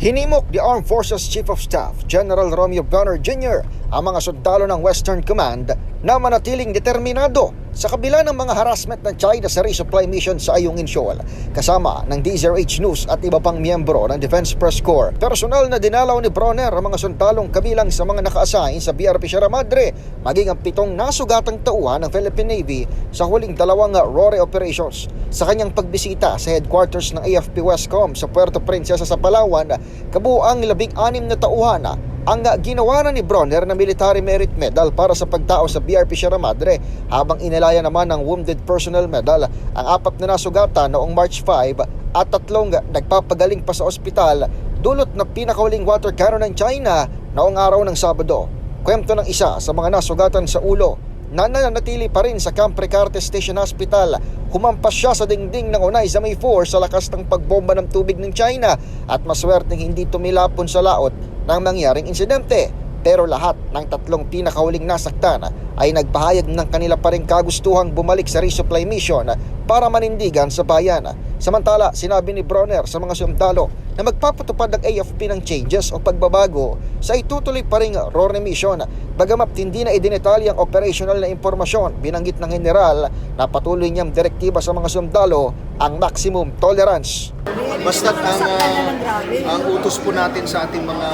Hinimok ni Armed Forces Chief of Staff General Romeo Bronner Jr. ang mga sundalo ng Western Command na manatiling determinado sa kabila ng mga harassment ng China sa resupply mission sa Ayungin Shoal kasama ng DZRH News at iba pang miyembro ng Defense Press Corps. Personal na dinalaw ni Bronner ang mga sundalong kabilang sa mga naka-assign sa BRP Sierra Madre maging ang pitong nasugatang tauhan ng Philippine Navy sa huling dalawang RORE operations. Sa kanyang pagbisita sa headquarters ng AFP Westcom sa Puerto Princesa sa Palawan, kabuang labing-anim na tauhan ang ginawa na ni Bronner na Military Merit Medal para sa pagtao sa BRP Sierra Madre habang inilaya naman ng Wounded Personnel Medal ang apat na nasugatan noong March 5 at tatlong nagpapagaling pa sa ospital dulot na pinakahuling water cannon ng China noong araw ng Sabado. Kwento ng isa sa mga nasugatan sa ulo na nananatili pa rin sa Camp Recarte Station Hospital. Humampas siya sa dingding ng Unay sa May 4 sa lakas ng pagbomba ng tubig ng China at maswerteng hindi tumilapon sa laot ng mangyaring insidente. Pero lahat ng tatlong pinakahuling nasaktan ay nagpahayag ng kanila pa rin kagustuhang bumalik sa resupply mission para manindigan sa bayan. Samantala, sinabi ni Bronner sa mga sundalo na magpapatupad ng AFP ng changes o pagbabago sa itutuloy pa rin RORE mission. Bagamat hindi na idinetalye ang operational na impormasyon, binanggit ng general na patuloy niyang direktiba sa mga sundalo ang maximum tolerance. Basta't ang, Saktan ang utos po natin sa ating mga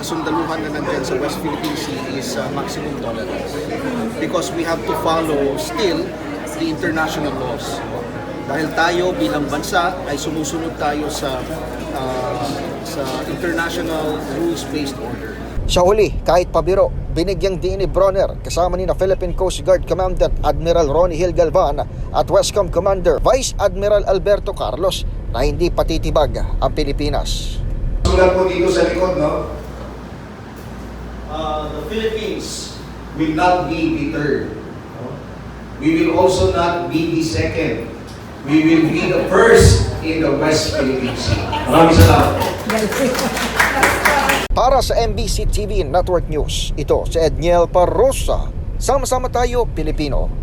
kasundaluhan na nandyan sa West Philippine Sea is uh, maximum tolerance. Because we have to follow still the international laws. Dahil tayo bilang bansa ay sumusunod tayo sa ah, sa international rules-based order. Sa huli, kahit pabiro, binigyang diin ni Bronner kasama ni na Philippine Coast Guard Commandant Admiral Ronnie Hill Galvan at Westcom Commander Vice Admiral Alberto Carlos na hindi patitibag ang Pilipinas. Sulat po dito sa likod, no? Uh, the Philippines Will not be deterred. no? We will also not be the second. We will be the first in the West Philippine Sea. Maraming salamat. Para sa MBC TV Network News, ito si Edniel Parrosa. Sama-sama tayo, Pilipino.